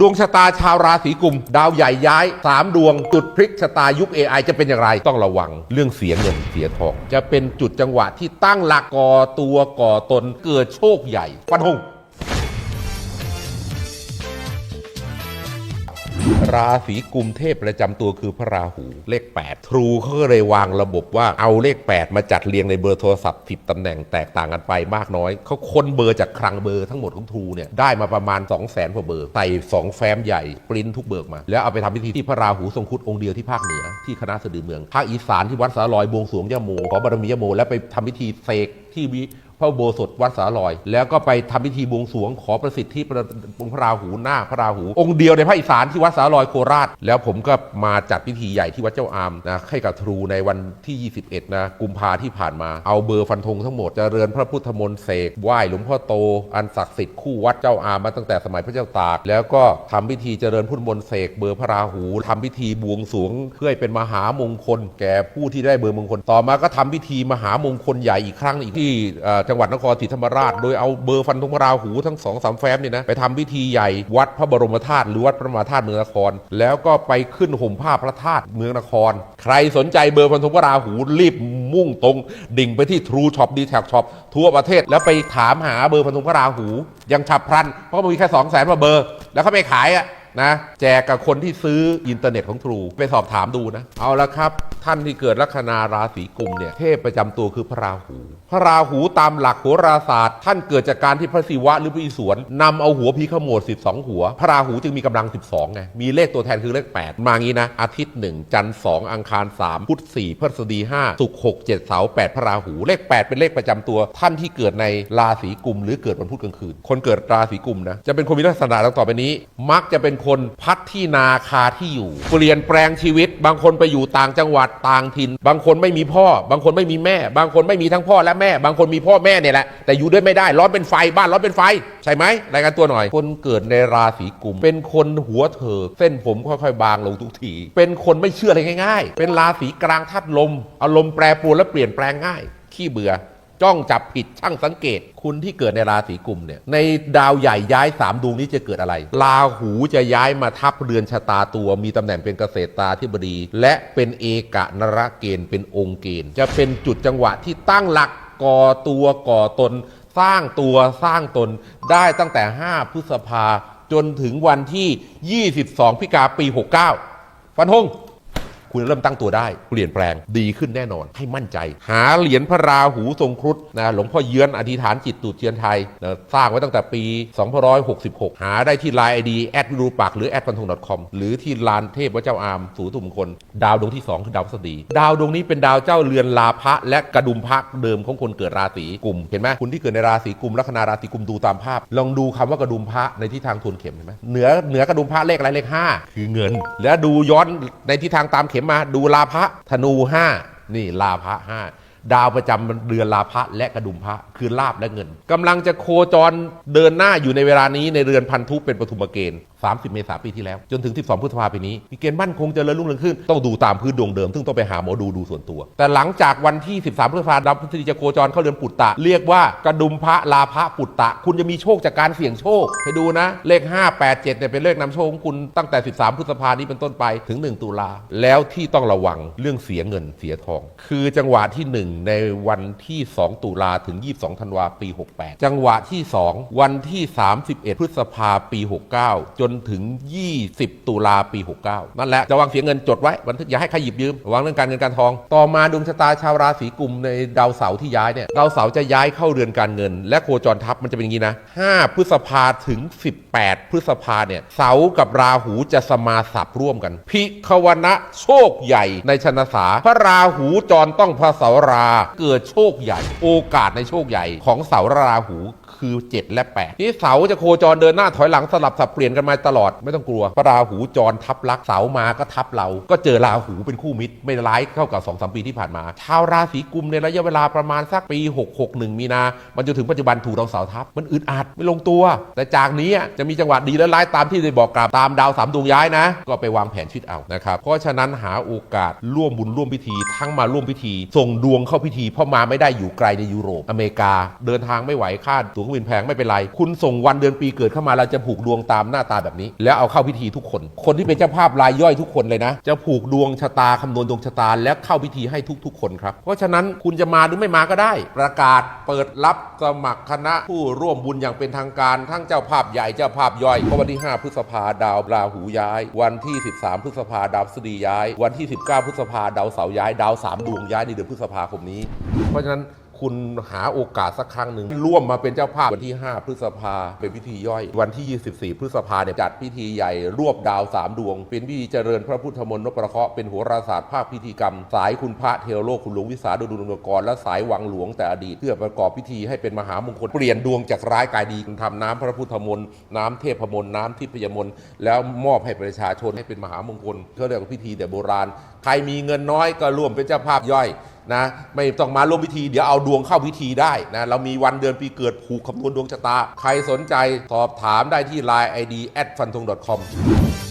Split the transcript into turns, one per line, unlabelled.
ดวงชะตาชาวราศีกุม ดาวใหญ่ย้าย 3 ดวง จุดพลิกชะตายุค AI จะเป็นอย่างไร ต้องระวังเรื่องเสียเงินเสียทอง จะเป็นจุดจังหวะที่ตั้งหลักก่อตัวก่อตนเกิดโชคใหญ่ฟันหง ราศีกุมเทพประจำตัวคือพระราหูเลข 8 ทรูเขาก็เลยวางระบบว่าเอาเลข 8 มาจัดเรียงในเบอร์โทรศัพท์ 10ตำแหน่งแตกต่างกันไปมากน้อย เขาค้นเบอร์จากคลังเบอร์ทั้งหมดของทรูเนี่ยได้มาประมาณ 2 0 0 0 0 0กว่าเบอร์ใส่2แฟ้มใหญ่ปริ้นทุกเบิกมา แล้วเอาไปทำพิธีที่พระราหูทรงครุฑองค์เดียวที่ภาคเหนือที่คณะสะดือเมืองภาคอีสานที่วัดสาลอยบวงสรวงยะโมขอบารมียะโมแล้วไปทำพิธีเสกที่วิ พระโบสถวัดสาลอย แล้วก็ไปทำพิธีบวงสรวงขอประสิทธิ์ที่พระองค์พระราหูหน้าพระราหู องค์เดียวในภาคอีสานที่วัดสาลอยโคราช แล้วผมก็มาจัดพิธีใหญ่ที่วัดเจ้าอามนะให้กับทรูในวันที่ 21 นะกุมภาที่ผ่านมาเอาเบอร์ฟันธงทั้งหมดเจริญพระพุทธมนต์เสกไหว้หลวงพ่อโต อันศักดิ์สิทธิ์คู่วัดเจ้าอามมาตั้งแต่สมัยพระเจ้าตาก แล้วก็ทำพิธีเจริญพุทธมนต์เสกเบอร์พระราหูทำพิธีบวงสรวงเพื่อเป็นมหามงคล แก่ผู้ที่ได้เบอร์มงคลต่อมาก็ทำพิธีมหามงคลใหญ่อีกครั้งอีกที่จังหวัดนครศรีธรรมราช โดยเอาเบอร์ฟันธงพระราหูทั้งสองสามแฟ้มเนี่ยนะไปทำพิธีใหญ่วัดพระบรมธาตุหรือวัดพระมหาธาตุเมืองนคร แล้วก็ไปขึ้นห่มผ้าพระธาตุเมืองนคร ใครสนใจเบอร์ฟันธงพระราหูรีบมุ่งตรง ดิ่งไปที่ทรูช็อปดีแท็กช็อปทั่วประเทศแล้วไปถามหาเบอร์ฟันธงพระราหู ยังฉับพลัน เพราะมันมีแค่สองแสนกว่าเบอร์ แล้วเขาไม่ขายอะนะแจกกับคนที่ซื้ออินเทอร์เน็ตของทรูไปสอบถามดูนะ เอาละครับ ท่านที่เกิดลัคนาราศีกุมเนี่ยเทพประจำตัวคือพระราหู พระราหูตามหลักโหราศาสตร์ ท่านเกิดจากการที่พระศิวะหรือพระอิศวรนำเอาหัวพีขโมด12 หัว พระราหูจึงมีกำลัง 12ไงมีเลขตัวแทนคือเลข 8 มางี้นะ อาทิตย์ 1 จันทร์2อังคาร 3 พุธ4พฤหัสบดี5ศุกร์6 7เสาร์8พระราหูเลข 8 เป็นเลขประจำตัว ท่านที่เกิดในราศีกุม หรือเกิดวันพุธกลางคืน คนเกิดราศีกุมนะจะเป็นคนมีลักษณะดังต่อไปนี้ มักจะเป็นคนพัดที่นาคาที่อยู่ เปลี่ยนแปลงชีวิต บางคนไปอยู่ต่างจังหวัดต่างถิ่น บางคนไม่มีพ่อ บางคนไม่มีแม่ บางคนไม่มีทั้งพ่อและแม่ บางคนมีพ่อแม่เนี่ยแหละ แต่อยู่ด้วยไม่ได้ ร้อนเป็นไฟ บ้านร้อนเป็นไฟ ใช่ไหมรายงานตัวหน่อย คนเกิดในราศีกุม เป็นคนหัวเถิกเส้นผมค่อยๆ บางลงทุกที เป็นคนไม่เชื่ออะไรง่าย ๆ เป็นราศีกลางธาตุลม อารมณ์แปรปรวนและเปลี่ยนแปลงง่าย ขี้เบื่อ จ้องจับผิดช่างสังเกต คุณที่เกิดในราศีกุมเนี่ยในดาวใหญ่ย้ายสามดวงนี้จะเกิดอะไรราหูจะย้ายมาทับเรือนชะตาตัว มีตำแหน่งเป็นเกษตราธิบดี และเป็นเอกะนรเกณฑ์เป็นองค์เกณฑ์ จะเป็นจุดจังหวะที่ตั้งหลักก่อตัวก่อตน สร้างตัวสร้างตนได้ตั้งแต่ 5 พฤษภาจนถึงวันที่ 22 พิกาปี 69 ฟันธง คุณเริ่มตั้งตัวได้เปลี่ยนแปลงดีขึ้นแน่นอน ให้มั่นใจ หาเหรียญพระราหูทรงครุฑนะหลวงพ่อเยือนอธิษฐานจิตตุเจียนไทยนะสร้างไว้ตั้งแต่ปี 2566 หาได้ที่ไลน์ไอดีแอดวิรูปักหรือแอดฟันธง .com หรือที่ลานเทพพระเจ้าอามสูตุมคลดาวดวงที่ 2 คือดาวพฤหัสดี ดาวดวงนี้เป็นดาวเจ้าเรือนลาภะและกระดุมพระเดิมของคนเกิดราศีกุมเห็นไหมคุณที่เกิดในราศีกุมลัคนาราศีกุมดูตามภาพ ลองดูคำว่ากระดุมพระในที่ทางทวนเข็มเห็นไหมเหนือเหนือกระดุมพระเลขอะไรเลขห้าคือเงิน แล้วดูย้อนในทิศทางตามเข็มมาดูลาภะธนูห้านี่ลาภะห้าดาวประจำเดือนลาภะและกระดุมพระคือลาบและเงินกำลังจะโคจรเดินหน้าอยู่ในเวลานี้ในเรือนพันธุเป็นปฐุมเกณฑ์30 เมษายนปีที่แล้ว จนถึง 12 พฤษภาคมปีนี้ มีเกณฑ์มั่นคงเจริญรุ่งเรืองขึ้น ต้องดูตามพื้นดวงเดิม ซึ่งต้องไปหาหมอดูดูส่วนตัว แต่หลังจากวันที่ 13 พฤษภาคมดาวพฤษฎีจะโคจรเข้าเรือนปุตตะ เรียกว่ากระดุมพระลาภะปุตตะ คุณจะมีโชคจากการเสี่ยงโชคไปดูนะ เลข 5 8 7เนี่ยเป็นเลขนำโชคของคุณตั้งแต่ 13 พฤษภานี้เป็นต้นไปถึง 1 ตุลา แล้วที่ต้องระวังเรื่องเสียเงินเสียทอง คือจังหวะที่ 1 ในวันที่ 2 ตุลาถึง 22 ธันวาปี 68 จังหวะที่ 2 วันที่ 31 พฤษภาปี 69 จนนถึง 20 ตุลาปี 69 นั่นแหละจะวางเสียเงินจดไว้บันทึกอย่าให้ใครหยิบยืมระวังเรื่องการเงินการทอง ต่อมาดวงชะตาชาวราศีกุมในดาวเสาร์ที่ย้ายเนี่ยดาวเสาร์จะย้ายเข้าเรือนการเงิน และโคจรทับมันจะเป็นอย่างนี้นะ 5 พฤษภาถึง 18 พฤษภาเนี่ยเสากับราหูจะสมาสับร่วมกัน พิควนะโชคใหญ่ในชนะสาพระราหูจรต้องพระเสาราเกิดโชคใหญ่ โอกาสในโชคใหญ่ของเสาราหูคือ 7 และ8ที่เสาจะโคจรเดินหน้าถอยหลังสลับสับเปลี่ยนกันมาตลอดไม่ต้องกลัวพระราหูจรทับลักเสามาก็ทับเรา ก็เจอราหูเป็นคู่มิตร ไม่ร้ายเท่ากับ2อสปีที่ผ่านมา ชาวราศีกุมในระยะเวลาประมาณสักปี 661 มีนา มันจนถึงปัจจุบันถูกดาวเสาทับ มันอึดอัดไม่ลงตัว แต่จากนี้จะมีจังหวะดีและร้ายตามที่ได้บอกกล่าวตามดาวสามดวงย้ายนะ ก็ไปวางแผนชีวิตเอานะครับเพราะฉะนั้นหาโอกาสร่วมบุญร่วมพิธี ทั้งมาร่วมพิธี ส่งดวงเข้าพิธีเพราะมาไม่ได้อยู่ไกลในยุโรปอเมริกา เดินทางไม่ไหวค่าตั๋วเครื่องบินแพงไม่เป็นไร คุณส่งวันเดือนปีเกิดเข้ามาเราจะผูกดวงตามหน้าตาแบบนี้ แล้วเอาเข้าพิธีทุกคน คนที่เป็นเจ้าภาพรายย่อยทุกคนเลยนะ จะผูกดวงชะตาคำนวณดวงชะตาแล้วเข้าพิธีให้ทุก ๆ คนครับ เพราะฉะนั้นคุณจะมาหรือไม่มาก็ได้ ประกาศเปิดรับสมัครคณะผู้ร่วมบุญอย่างเป็นทางการทั้งเจ้าภาพใหญ่เจ้าภาพย่อยก็วันที่ 5 พฤษภาดาวราหูย้าย วันที่ 13 พฤษภาดาวพฤษฎีย้าย วันที่ 19 พฤษภาดาวเสาร์ย้าย ดาวสามดวงย้ายในเดือนพฤษภาคมนี้ เพราะฉะนั้น คุณหาโอกาสสักครั้งหนึ่งร่วมมาเป็นเจ้าภาพวันที่ 5 พฤษภาเป็นพิธีย่อย วันที่ 24 พฤษภาเนี่ยจัดพิธีใหญ่รวบดาวสามดวง เป็นพิธีเจริญพระพุทธมนต์นพประเคราะห์เป็นโหราศาสตร์ภาคพิธีกรรม สายคุณพระเทวโลกคุณหลวงวิสาดุลดวงกร และสายวังหลวงแต่อดีตเพื่อประกอบพิธีให้เป็นมหามงคลเปลี่ยนดวงจากร้ายกลายดีคุณทำน้ำพระพุทธมนต์น้ำเทพมนต์น้ำทิพยมนต์แล้วมอบให้ประชาชนให้เป็นมหามงคลเขาเรียกว่าพิธีแต่โบราณ ใครมีเงินน้อยก็ร่วมเป็นเจ้าภาพย่อย นะไม่ต้องมาร่วมพิธี เดี๋ยวเอาดวงเข้าพิธีได้นะเรามีวันเดือนปีเกิดผูกคำนวณดวงชะตา ใครสนใจสอบถามได้ที่ Line ID at f u n t o n g c o m